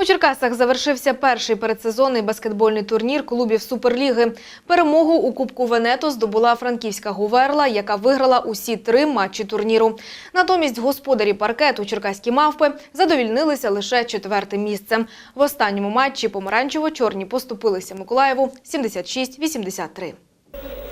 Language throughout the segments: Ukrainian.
У Черкасах завершився перший передсезонний баскетбольний турнір клубів Суперліги. Перемогу у Кубку Венето здобула франківська Гуверла, яка виграла усі три матчі турніру. Натомість господарі паркету Черкаські мавпи задовільнилися лише четвертим місцем. В останньому матчі помаранчево-чорні поступилися Миколаєву 76-83.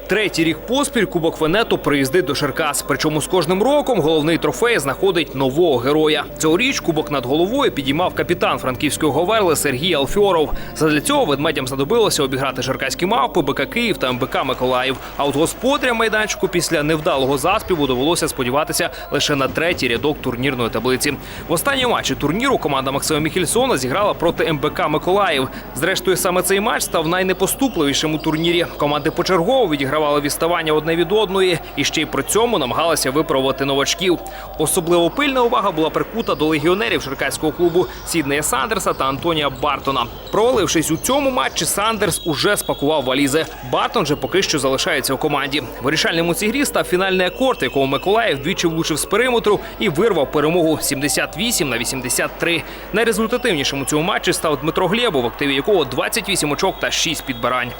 Третій рік поспіль Кубок Венету приїздить до Черкас. Причому з кожним роком головний трофей знаходить нового героя. Цьогоріч кубок над головою підіймав капітан франківської говерли Сергій Алфьоров. Задля цього ведмедям знадобилося обіграти черкаські мавпи, БК Київ та МБК Миколаїв. А от господарям майданчику після невдалого заспіву довелося сподіватися лише на третій рядок турнірної таблиці. В останньому матчі турніру команда Максима Міхельсона зіграла проти МБК Миколаїв. Зрештою, саме цей матч став найнепоступливішим у турнірі. Команди почергово відігравали відставання одне від одної і ще й при цьому намагалися виправити новачків. Особливо пильна увага була прикута до легіонерів черкаського клубу Сіднея Сандерса та Антонія Бартона. Провалившись у цьому матчі, Сандерс уже спакував валізи. Бартон же поки що залишається у команді. Вирішальним у цій грі став фінальний акорд, якого Миколаїв двічі влучив з периметру і вирвав перемогу 78 на 83. Найрезультативнішим у цьому матчі став Дмитро Глєбов, в активі якого 28 очок та 6 підбирань.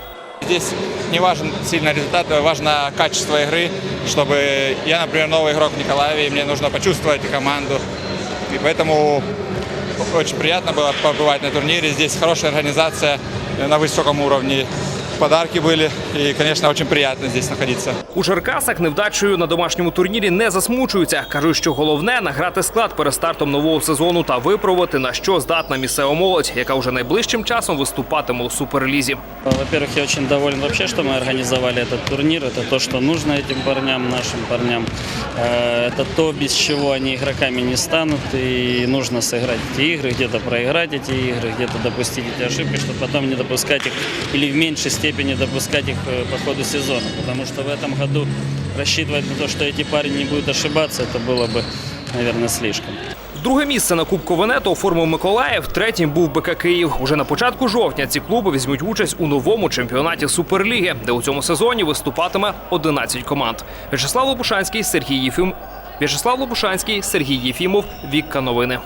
Здесь не важен сильно результат, важно качество игры, чтобы я, например, новый игрок в Николаеве, и мне нужно почувствовать команду. И поэтому очень приятно было побывать на турнире. Здесь хорошая организация на высоком уровне. Подарки были, и, конечно, очень приятно здесь находиться. У Черкасах невдачею на домашньому турнірі не засмучуються. кажуть, що головне награти склад перед стартом нового сезону та випробувати на що здатна місцева молодь, яка вже найближчим часом виступатиме у суперлізі. Во-первых, я очень доволен вообще, что мы организовали этот турнир. Это то, что нужно этим парням, нашим парням. Э, Это то, без чего они игроками не станут. И нужно сыграть эти игры, где-то проиграть эти игры, где-то допустить эти ошибки, чтобы потом не допускать их или в меньшей степени допускать их э, по ходу сезона. Потому что в этом году рассчитывать на то, что эти парни не будут ошибаться, это было бы, наверное, слишком. Друге місце на Кубку Венето оформив Миколаїв. Третім був БК Київ. Уже на початку жовтня ці клуби візьмуть участь у новому чемпіонаті Суперліги, де у цьому сезоні виступатиме 11 команд. В'ячеслав Лопушанський, Сергій Єфім. В'ячеслав Лопушанський, Сергій Єфімов, Вікка Новини.